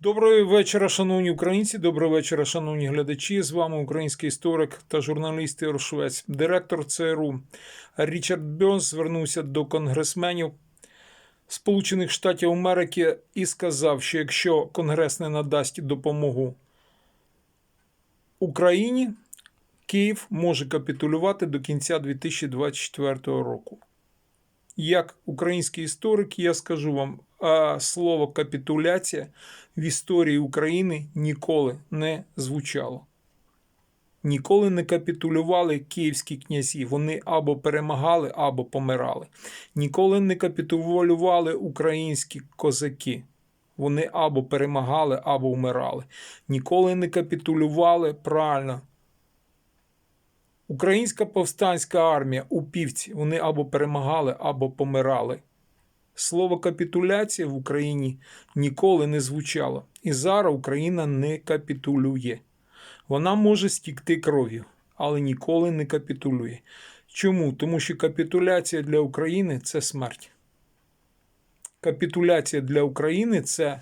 Доброго вечора, шановні українці. Доброго вечора, шановні глядачі. З вами український історик та журналіст Ігор Швець, директор ЦРУ Річард Бьонс звернувся до конгресменів Сполучених Штатів Америки і сказав, що якщо Конгрес не надасть допомогу Україні, Київ може капітулювати до кінця 2024 року. Як український історик, я скажу вам, а слово капітуляція в історії України ніколи не звучало. Ніколи не капітулювали київські князі. Вони або перемагали, або помирали. Ніколи не капітулювали українські козаки. Вони або перемагали, або вмирали. Ніколи не капітулювали правильно. Українська повстанська армія у півці. Вони або перемагали, або помирали. Слово капітуляція в Україні ніколи не звучало. І зараз Україна не капітулює. Вона може стікти кров'ю, але ніколи не капітулює. Чому? Тому що капітуляція для України це смерть. Капітуляція для України це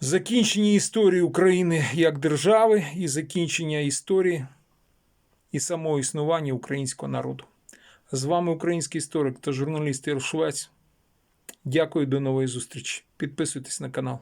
закінчення історії України як держави і закінчення історії і самого існування українського народу. З вами український історик та журналіст Ір Швець. Дякую, до нової зустрічі. Підписуйтесь на канал.